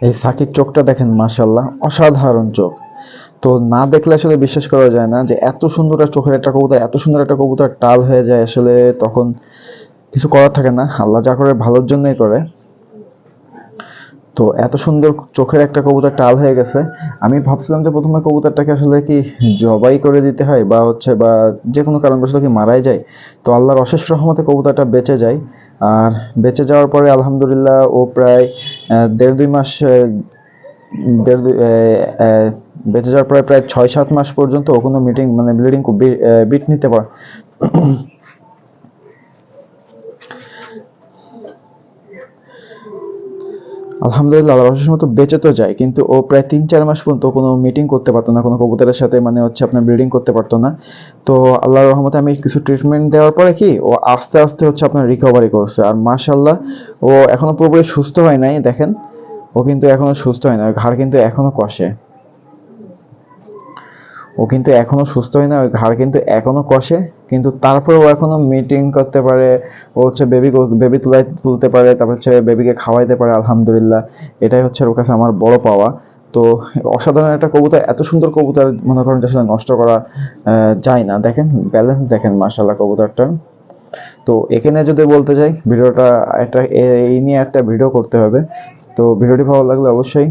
এই সাকির চোখটা দেখেন মাশাল্লাহ অসাধারণ চোখ। তো না দেখলে আসলে বিশ্বাস করা যায় না যে এত সুন্দর একটা চোখের একটা কবুতর, এত সুন্দর একটা কবুতর টাল হয়ে যায় আসলে, তখন কিছু করার থাকে না। আল্লাহ যা করে ভালোর জন্যই করে। তো এত সুন্দর চোখের একটা কবুতর টাল হয়ে গেছে। আমি ভাবছিলাম যে প্রথমে কবুতরটাকে আসলে কি জবাই করে দিতে হয় বা হচ্ছে বা যে কোনো কারণবশত কি মারাই যায়। তো আল্লাহর অশেষ রহমতে কবুতরটা বেঁচে যায়। আর বেঁচে যাওয়ার পরে আলহামদুলিল্লাহ ও প্রায় দেড় দুই মাস দেড় বেঁচে যাওয়ার পরে প্রায় ছয় সাত মাস পর্যন্ত ও কোনো মিটিং মানে ব্লিডিং বিট নিতে পারে আলহামদুলিল্লাহ আল্লাহ মতো বেঁচে তো যায়, কিন্তু ও প্রায় তিন, চার মাস পর্যন্ত কোনো মিটিং করতে পারতো না, কোনো কবুতরের সাথে মানে হচ্ছে আপনার ব্রিডিং করতে পারতো না। তো আল্লাহর রহমতে আমি কিছু ট্রিটমেন্ট দেওয়ার পরে কি, ও আস্তে আস্তে হচ্ছে আপনার রিকভারি করছে। আর মাশাল্লাহ ও এখনও পুরোপুরি সুস্থ হয় নাই, দেখেন। ও কিন্তু এখনও সুস্থ হয় না ঘাড় কিন্তু এখনও কষে। ও কিন্তু এখনও সুস্থ হয় না ওই ঘাড় কিন্তু এখনও কষে, কিন্তু তারপরে ও এখনও মিটিং করতে পারে, ও হচ্ছে বেবি বেবি তুলাই তুলতে পারে, তারপর হচ্ছে বেবিকে খাওয়াইতে পারে, আলহামদুলিল্লাহ। এটাই হচ্ছে ওর কাছে আমার বড় পাওয়া। তো অসাধারণ একটা কবুতর, এত সুন্দর কবুতর মনে করেন যে নষ্ট করা যায় না। দেখেন ব্যালেন্স দেখেন মাশাল্লাহ কবুতরটা তো এখানে যদি বলতে যাই, ভিডিওটা একটা এই নিয়ে একটা ভিডিও করতে হবে। তো ভিডিওটি ভালো লাগলে অবশ্যই